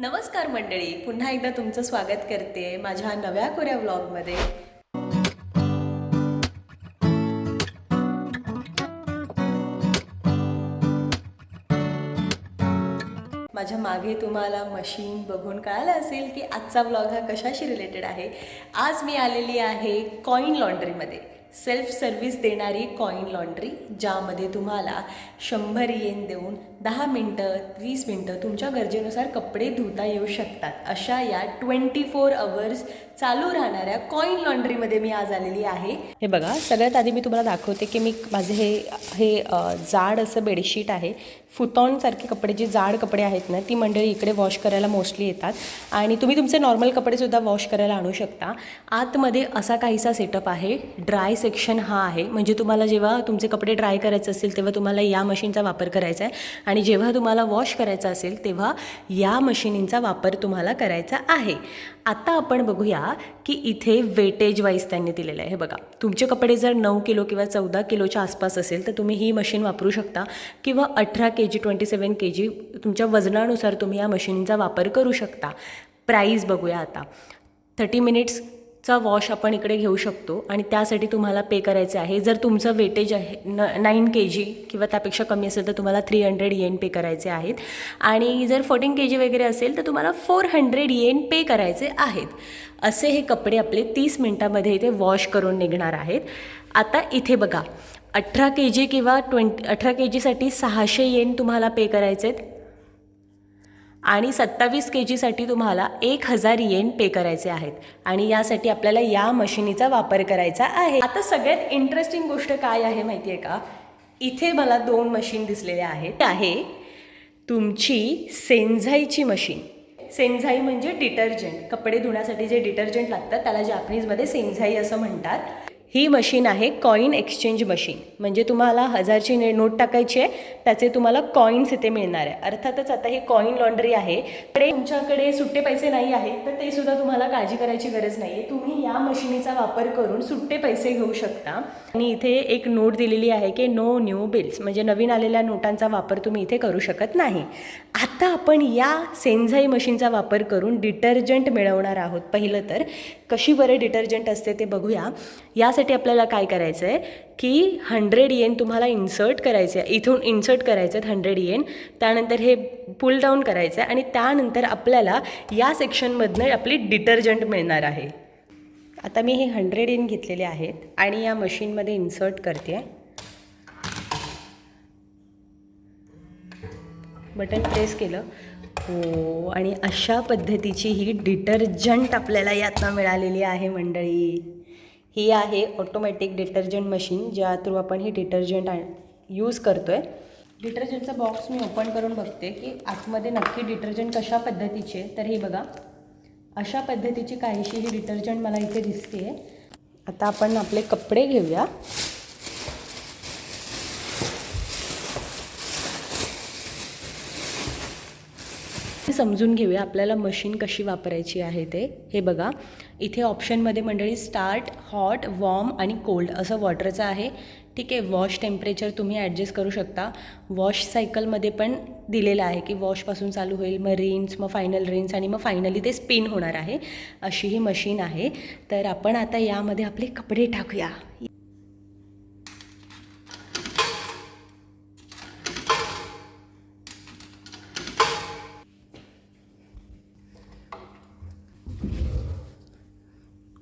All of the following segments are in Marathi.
नमस्कार मंडळी पुन्हा एकदा तुमचं स्वागत करते माझ्या नव्या कोऱ्या व्लॉगमध्ये. माझ्या मागे तुम्हाला मशीन बघून कळालं असेल की आजचा व्लॉग हा कशाशी रिलेटेड आहे? आज मी आलेली आहे कॉईन लॉन्ड्रीमध्ये सेल्फ सर्व्हिस देणारी कॉईन लॉन्ड्री ज्यामध्ये तुम्हाला शंभर येन देऊन दहा मिनटं वीस मिनटं तुमच्या गरजेनुसार कपडे धुता येऊ शकतात. अशा या ट्वेंटी फोर अवर्स चालू राहणाऱ्या कॉईन लॉन्ड्रीमध्ये मी आज आलेली आहे. हे बघा सगळ्यात आधी मी तुम्हाला दाखवते की मी माझे हे हे जाड असं बेडशीट आहे. फुतॉनसारखे कपडे जे जाड कपडे आहेत ना ती मंडळी इकडे वॉश करायला मोस्टली येतात. आणि तुम्ही तुमचे नॉर्मल कपडेसुद्धा वॉश करायला आणू शकता. आतमध्ये असा काहीसा सेटअप आहे. ड्राय सेक्शन हा आहे. म्हणजे तुम्हाला जेव्हा तुमचे कपडे ड्राय करायचे असतील तेव्हा तुम्हाला या मशीनचा वापर करायचा आहे. आणि जेव्हा तुम्हाला वॉश करायचा असेल तेव्हा या मशिनींचा वापर तुम्हाला करायचा आहे. आता आपण बघूया की इथे वेटेज वाईज त्यांनी दिलेलं आहे. हे बघा तुमचे कपडे जर नऊ किलो किंवा चौदा किलोच्या आसपास असेल तर तुम्ही ही मशीन वापरू शकता किंवा अठरा के जी ट्वेंटी सेवन के जी तुमच्या वजनानुसार तुम्ही या मशिनींचा वापर करू शकता. प्राईज बघूया आता. थर्टी मिनिट्स चा वॉश आपण इकडे घेऊ शकतो आणि त्यासाठी तुम्हाला पे करायचे आहे. जर तुमचं वेटेज आहे न नाईन के जी किंवा त्यापेक्षा कमी असेल तर तुम्हाला थ्री हंड्रेड येन पे करायचे आहेत. आणि जर फोर्टीन के जी वगैरे असेल तर तुम्हाला फोर हंड्रेड येन पे करायचे आहेत. असे हे कपडे आपले तीस मिनटामध्ये इथे वॉश करून निघणार आहेत. आता इथे बघा अठरा के जी किंवा ट्वेंटी अठरा के जीसाठी सहाशे येन तुम्हाला पे करायचे आहेत. आणि सत्तावीस के जीसाठी तुम्हाला एक हजार येन पे करायचे आहेत. आणि यासाठी आपल्याला या मशिनीचा वापर करायचा आहे. आता सगळ्यात इंटरेस्टिंग गोष्ट काय आहे माहिती आहे का? इथे मला दोन मशीन दिसलेल्या आहेत. ते आहे तुमची सेन्झाईची मशीन सेन्झाई म्हणजे डिटर्जंट कपडे धुण्यासाठी जे डिटर्जंट लागतात त्याला जॅपनीजमध्ये सेन्झाई असं म्हणतात. ही मशीन आहे कॉईन एक्सचेंज मशीन. म्हणजे तुम्हाला हजारची ने नोट टाकायची आहे त्याचे तुम्हाला कॉईन्स इथे मिळणार आहे. अर्थातच आता ही कॉईन लॉन्ड्री आहे. कडे तुमच्याकडे सुट्टे पैसे नाही आहेत तर ते सुद्धा तुम्हाला काळजी करायची गरज नाही आहे तुम्ही या मशीनीचा वापर करून सुट्टे पैसे घेऊ शकता. आणि इथे एक नोट दिलेली आहे की नो न्यू बिल्स म्हणजे नवीन आलेल्या नोटांचा वापर तुम्ही इथे करू शकत नाही. आता आपण या सेन्झाई मशीनचा वापर करून डिटर्जंट मिळवणार आहोत. पहिलं तर कशी बरं डिटर्जंट असते ते बघूया. या त्यासाठी आपल्याला काय करायचं आहे की हंड्रेड येन तुम्हाला इन्सर्ट करायचे आहे इथून इन्सर्ट करायचे आहेत हंड्रेड येन त्यानंतर हे पुल डाऊन करायचं आहे आणि त्यानंतर आपल्याला या सेक्शनमधनं आपली डिटर्जंट मिळणार आहे. आता मी हे हंड्रेड येन घेतलेले आहेत आणि या मशीनमध्ये इन्सर्ट करते आहे बटन प्रेस केलं. हो आणि अशा पद्धतीची ही डिटर्जंट आपल्याला यातनं मिळालेली आहे मंडळी. ही आहे ऑटोमॅटिक डिटर्जंट मशीन ज्या थ्रू आपण ही डिटर्जंट यूज करतो आहे डिटर्जंटचा बॉक्स मी ओपन करून बघते की आतमध्ये नक्की डिटर्जंट कशा पद्धतीचे तर हे बघा. अशा पद्धतीची काहीशी ही डिटर्जंट मला इथे दिसते आहे. आता आपण आपले कपडे घेऊया. समजून घेऊया आपल्याला मशीन कशी वापरायची आहे ते. हे बघा. इथे ऑप्शनमध्ये मंडळी स्टार्ट हॉट वॉर्म आणि कोल्ड असं वॉटरचं आहे. ठीक आहे वॉश टेम्परेचर तुम्ही ॲडजस्ट करू शकता. वॉश सायकलमध्ये पण दिलेलं आहे की वॉशपासून चालू होईल मग रिन्स मग फायनल रिन्स आणि मग फायनली ते स्पिन होणार आहे. अशी ही मशीन आहे. तर आपण आता यामध्ये आपले कपडे टाकूया.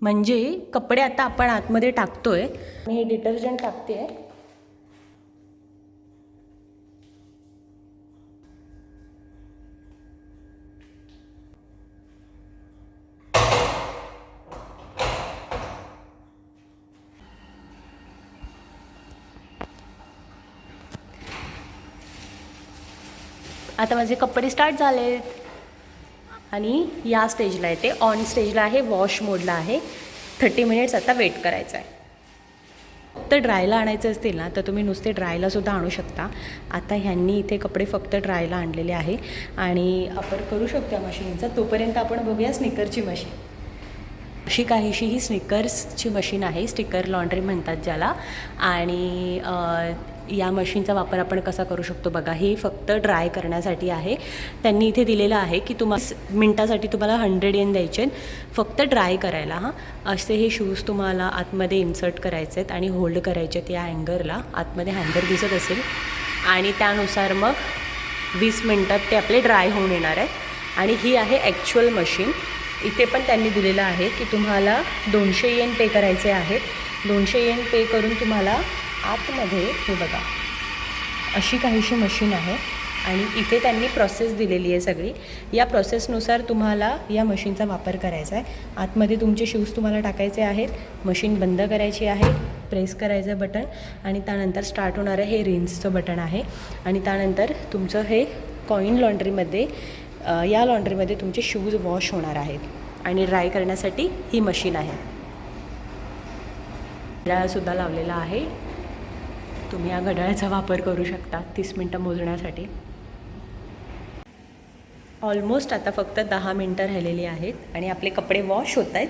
म्हणजे कपडे आता आपण आतमध्ये टाकतोय. मी हे डिटर्जंट टाकते आता माझे कपडे स्टार्ट झालेत. आणि या स्टेजला आहे ते. ऑन स्टेजला आहे वॉश मोडला आहे. थर्टी मिनिट्स आता वेट करायचं आहे. तर ड्रायला आणायचे असतील ना तर तुम्ही नुसते ड्रायलासुद्धा आणू शकता. आता ह्यांनी इथे कपडे फक्त ड्रायला आणलेले आहे. आणि आपण करू शकतो या मशीनचा तोपर्यंत आपण बघूया स्निकरची मशीन अशी काहीशी ही स्निकर्सची मशीन आहे. स्टिकर लॉन्ड्री म्हणतात ज्याला. आणि या मशीनचा वापर आपण कसा करू शकतो? बघा हे फक्त ड्राय करण्यासाठी आहे. त्यांनी इथे दिलेलं आहे की तुम्हा मिनटासाठी तुम्हाला हंड्रेड येन द्यायचे फक्त ड्राय करायला हां. असे हे शूज तुम्हाला आतमध्ये इन्सर्ट करायचे आहेत आणि होल्ड करायचे आहेत या हँगरला आतमध्ये हँगर दिसत असेल. आणि त्यानुसार मग वीस मिनटात ते आपले ड्राय होऊन येणार आहेत. आणि ही आहे ॲक्च्युअल मशीन इथे पण त्यांनी दिलेलं आहे की तुम्हाला दोनशे येन पे करायचे आहेत. दोनशे येन पे करून तुम्हाला आतमध्ये हे बघा. अशी काहीशी मशीन आहे आणि इथे त्यांनी प्रोसेस दिलेली आहे सगळी. या प्रोसेसनुसार तुम्हाला या मशीनचा वापर करायचा आहे. आतमध्ये तुमचे शूज तुम्हाला टाकायचे आहेत. मशीन बंद करायची आहे. प्रेस करायचं बटन आणि त्यानंतर स्टार्ट होणारं हे रिन्सचं बटन आहे. आणि त्यानंतर तुमचं हे कॉईन लॉन्ड्रीमध्ये या लॉन्ड्रीमध्ये तुमचे शूज वॉश होणार आहेत. आणि ड्राय करण्यासाठी ही मशीन आहे. सुद्धा लावलेला आहे. तुम्ही या घड्याळाचा वापर करू शकता तीस मिनटं मोजण्यासाठी. ऑलमोस्ट आता फक्त दहा मिनटं राहिलेली आहेत आणि आपले कपडे वॉश होत आहेत.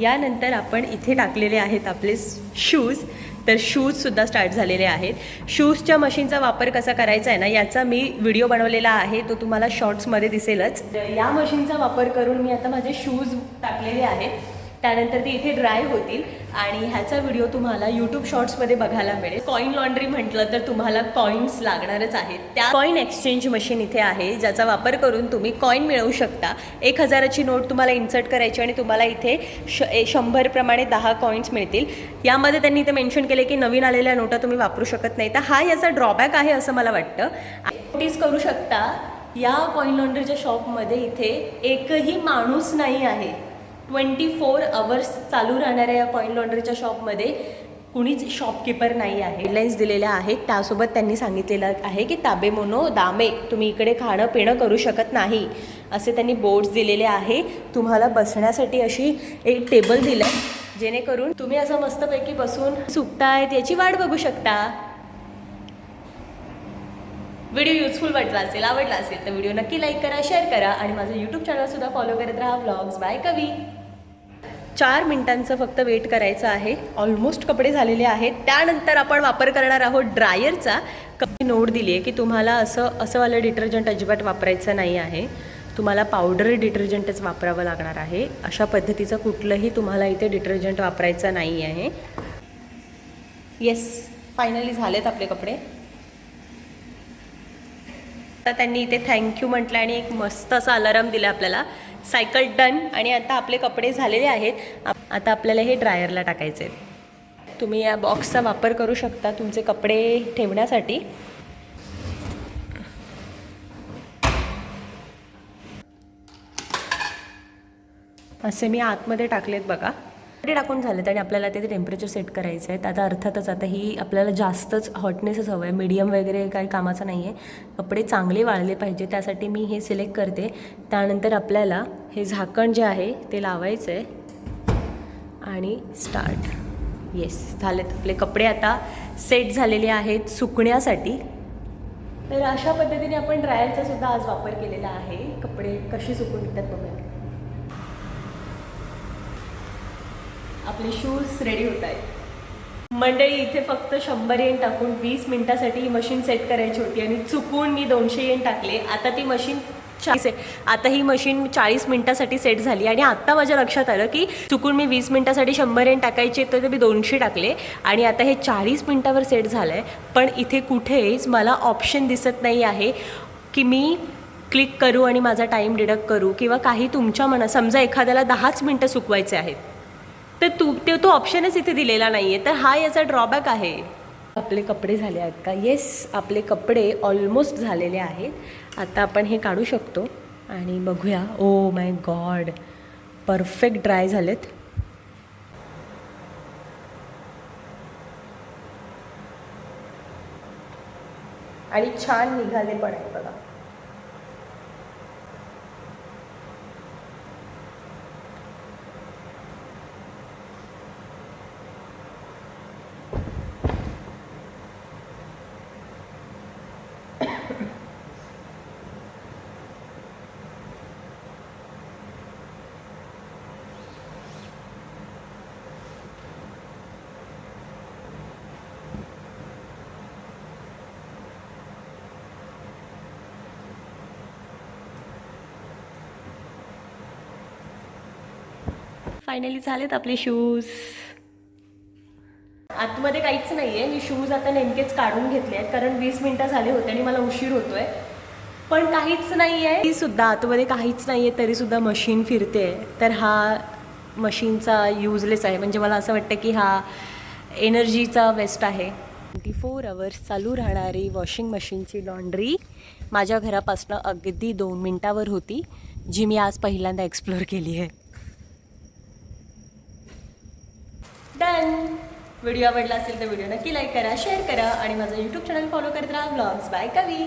यानंतर आपण इथे टाकलेले आहेत आपले शूज तर शूजसुद्धा स्टार्ट झालेले आहेत. शूजच्या मशीनचा वापर कसा करायचा आहे ना याचा मी व्हिडिओ बनवलेला आहे. तो तुम्हाला शॉर्ट्समध्ये दिसेलच. या मशीनचा वापर करून मी आता माझे शूज टाकलेले आहेत. त्यानंतर ते इथे ड्राय होतील. आणि ह्याचा व्हिडिओ तुम्हाला यूट्यूब शॉर्ट्समध्ये बघायला मिळेल. कॉईन लॉन्ड्री म्हटलं तर तुम्हाला कॉईन्स लागणारच आहेत. त्या कॉईन एक्सचेंज मशीन इथे आहे ज्याचा वापर करून तुम्ही कॉईन मिळवू शकता. एक हजाराची नोट तुम्हाला इन्सर्ट करायची आणि तुम्हाला इथे श ए- शंभरप्रमाणे दहा कॉईन्स मिळतील. यामध्ये त्यांनी इथे मेन्शन केले की नवीन आलेल्या नोटा तुम्ही वापरू शकत नाही. तर हा याचा ड्रॉबॅक आहे असं मला वाटतं. नोटीस करू शकता या कॉईन लॉन्ड्रीच्या शॉपमध्ये इथे एकही माणूस नाही आहे. ट्वेंटी फोर अवर्स चालू राहणाऱ्या या कॉईन लॉन्ड्रीच्या शॉपमध्ये कुणीच शॉपकीपर नाही आहे. हेडलाईन्स दिलेल्या आहेत. त्यासोबत त्यांनी सांगितलेलं आहे की ताबे मोनो दामे तुम्ही इकडे खाणं पिणं करू शकत नाही असे त्यांनी बोर्ड्स दिलेले आहे. तुम्हाला बसण्यासाठी अशी एक टेबल दिलं आहे जेणेकरून तुम्ही असं मस्तपैकी बसून सुटतायत याची वाट बघू शकता. व्हिडिओ युजफुल वाटला असेल आवडला असेल तर व्हिडिओ नक्की लाईक करा शेअर करा आणि माझं यूट्यूब चॅनलसुद्धा फॉलो करत राहा. व्लॉग्स बाय कवी चार मिनिटांचं फक्त वेट करायचं आहे. ऑलमोस्ट कपडे झालेले आहेत. त्यानंतर आपण वापर करणार आहोत ड्रायरचा. कपडे नोट दिली आहे की तुम्हाला असं असं वालं डिटर्जंट अजिबात वापरायचं नाही आहे. तुम्हाला पावडर डिटर्जंटच वापरावं लागणार आहे. अशा पद्धतीचं कुठलंही तुम्हाला इथे डिटर्जंट वापरायचं नाही आहे. येस फायनली झालेत आपले कपडे. आता त्यांनी इथे थँक्यू म्हटलं आणि एक मस्त असा अलाराम दिला आपल्याला. सायकल डन आणि आता आपले कपडे झालेले आहेत. आप- आता आपल्याला हे ड्रायरला टाकायचे आहेत तुम्ही या बॉक्सचा वापर करू शकता तुमचे कपडे ठेवण्यासाठी. असे मी आतमध्ये टाकलेत बघा. ते टाकून झालेत आणि आपल्याला ते टेम्परेचर सेट करायचं आहे. आता अर्थातच आता ही आपल्याला जास्तच हॉटनेसच हवं आहे. मीडियम वगैरे काही कामाचं नाही आहे कपडे चांगले वाळले पाहिजे त्यासाठी मी हे सिलेक्ट करते. त्यानंतर आपल्याला हे झाकण जे आहे ते लावायचं आहे आणि स्टार्ट येस झालेत. आपले कपडे आता सेट झालेले आहेत सुकण्यासाठी. तर अशा पद्धतीने आपण ड्रायरचा सुद्धा आज वापर केलेला आहे. कपडे कसे सुकून निघतात बघूया. आपले शूज रेडी होत आहेत. मंडळी इथे फक्त शंभर येन टाकून वीस मिनिटासाठी ही मशीन सेट करायची होती आणि चुकून मी दोनशे येन टाकले. आता ती मशीन चाळीस आहे. आता ही मशीन चाळीस मिनिटासाठी सेट झाली आणि आत्ता माझ्या लक्षात आलं की चुकून मी वीस मिनिटासाठी शंभर येन टाकायचे तर मी दोनशे टाकले. आणि आता हे चाळीस मिनटावर सेट झालं आहे पण इथे कुठेच मला ऑप्शन दिसत नाही आहे की मी क्लिक करू आणि माझा टाईम डिडक्ट करू किंवा काही तुमच्या मना समजा एखाद्याला दहाच मिनटं सुकवायचे आहेत. तर तू ते तो ऑप्शनच इथे दिलेला नाही आहे तर हा याचा ड्रॉबॅक आहे. आपले कपडे झाले आहेत का? येस आपले कपडे ऑलमोस्ट झालेले आहेत. आता आपण हे काढू शकतो आणि बघूया. Oh my god perfect dry झालेत. आणि छान निघाले पण आहे बघा. फायनली झालेत आपले शूज आतमध्ये काहीच नाही आहे मी शूज आता नेमकेच काढून घेतले आहेत. कारण वीस मिनटं झाले होते आणि मला उशीर होतो आहे पण काहीच नाही आहे ती सुद्धा आतमध्ये काहीच नाही आहे तरीसुद्धा मशीन फिरते तर हा मशीनचा यूजलेस आहे. म्हणजे मला असं वाटतं की हा एनर्जीचा वेस्ट आहे. ट्वेंटी फोर अवर्स चालू राहणारी वॉशिंग मशीनची लॉन्ड्री माझ्या घरापासनं अगदी दोन मिनटावर होती जी मी आज पहिल्यांदा एक्सप्लोअर केली आहे. व्हिडिओ आवडला असेल तर व्हिडिओ नक्की लाईक करा शेअर करा आणि माझं यूट्यूब चॅनल फॉलो करत राहा ब्लॉग्स बाय कवी